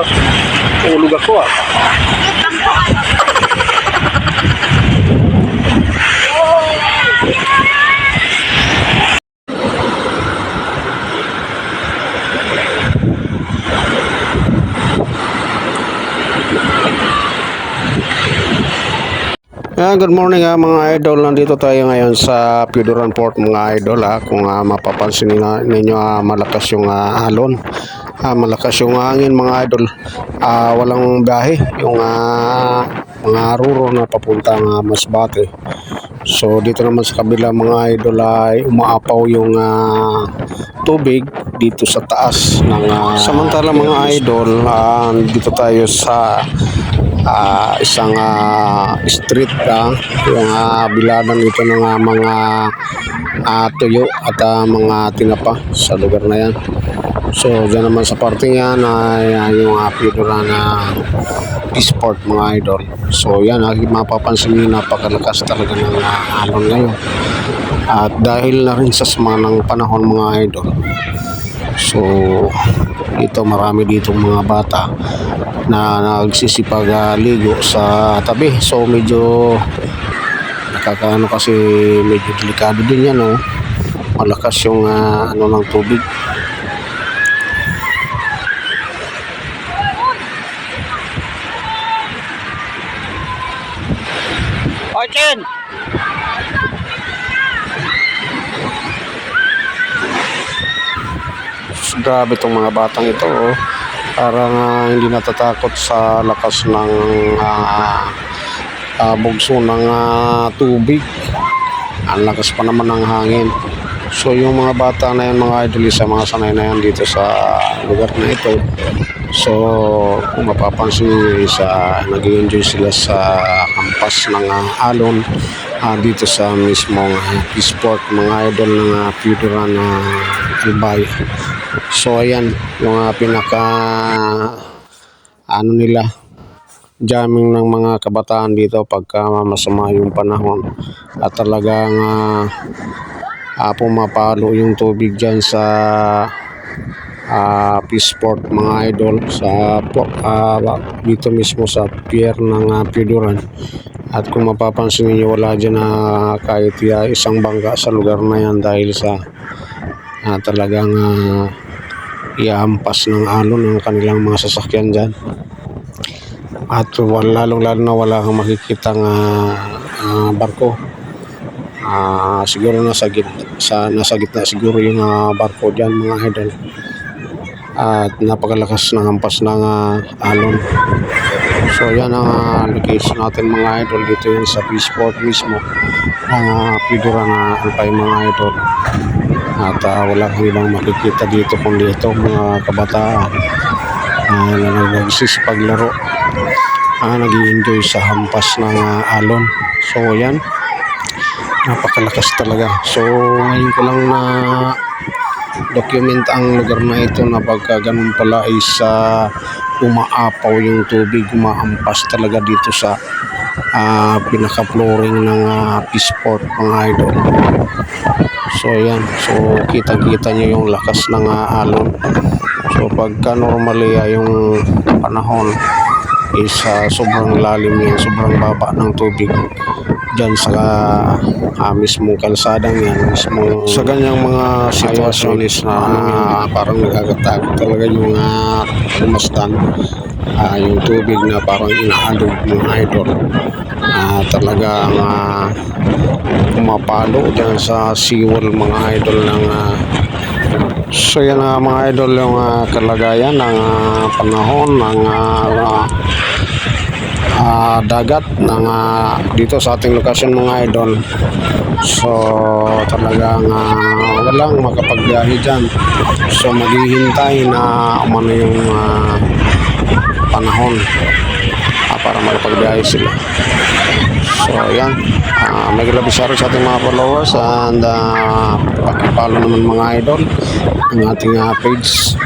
ah. Tulog ako ah. Ah, good morning ah, mga idol. Nandito tayo ngayon sa Puduran Port mga idol. Ah. Kung ah, mapapansin nila- ninyo ah, malakas yung ah, alon. Ah, malakas yung hangin mga idol. Ah, walang biyahe. Yung ah, mga ruro na papuntang ah, Masbate. So dito naman sa kabila mga idol ay umaapaw yung ah, tubig dito sa taas ng ah, Samantala mga idol, ah, dito tayo sa ah, isang ah, street ah, yung ah, biladan ito ng ah, mga ah, tuyo at ah, mga tinapa sa lugar na yan. So, dyan naman sa parting yan ay ah, yung uh, Pidora na Sport mga idol. So, yan, ah, mapapansin nyo napakalakas talaga ng ah, alon ngayon. At dahil na rin sa sama ng panahon mga idol, So, ito marami ditong mga bata na nagsisipag-ligo sa tabi. So, medyo nakakaano kasi medyo delikado din yan, oh. Malakas yung ah, ano ng tubig. Orchin! Grabe itong mga batang ito, oh. Parang ah, hindi natatakot sa lakas ng ah, ah, bugso ng ah, tubig. Ang lakas pa naman ng hangin. So yung mga bata na yan, mga idol, sa mga sanay na yan dito sa lugar na ito. So kung mapapansin nyo, sa nag enjoy sila sa hampas ng ah, alon ah, dito sa mismong uh, sport mga idol ng uh, Pudora na Albay. So ayan, yung ah, pinaka ano nila jamming ng mga kabataan dito pagka masama yung panahon at talagang uh, uh, pumapalo yung tubig dyan sa uh, Peaceport mga idol sa ah, dito mismo sa pier ng uh, Piduran. At kung mapapansin niyo wala dyan na kahit ya, isang bangka sa lugar na yan dahil sa ah, talagang uh, iampas ng alon ng kanilang mga sasakyan dyan. At wala, lalong lalo na wala kang makikita nga ah, barko. Ah, siguro nasa gitna, sa nasa gitna siguro yung ah, barko diyan mga idol. At napakalakas ng hampas ng ah, alon. So yan ang ah, location natin mga idol dito yan sa Peaceport mismo. Ang uh, Pidura na Alpay mga idol. At ah, wala kang ibang makikita dito kundi ito mga kabataan ah, na nagsisipaglaro. Ah, nag enjoy sa hampas ng ah, alon. So yan napakalakas talaga. So, ngayon ko lang na document ang lugar na ito na pagka ganun pala ay sa umaapaw yung tubig, umaampas talaga dito sa ah, pinaka-flooring ng uh, Peaceport mga idol. So, ayan. So, kitang-kita nyo yung lakas ng ah, alon. So, pagka normally ay yung panahon is ah, sobrang lalim yan, sobrang baba ng tubig dyan sa ah, mismong kalsadang yan, mismong sa ganyang mga sitwasyon. is na ah, parang nagkakatakot talaga yung uh, Ah, yung tubig na parang inaalog ng idol. Ah, talagang uh, pumapalo dyan sa seawall mga idol ng ah, So yan nga mga idol yung ah, kalagayan ng ah, panahon ng ah, dagat ng ah, dito sa ating lokasyon mga idol. So talagang ah, walang makapagbiyahe dyan. So maghihintay na umano yung ah, panahon ah, para makapagbiyahe sila. So yan, uh, may grabisari sa ating mga followers and uh, pakipalo naman mga idol ang ating ah, page.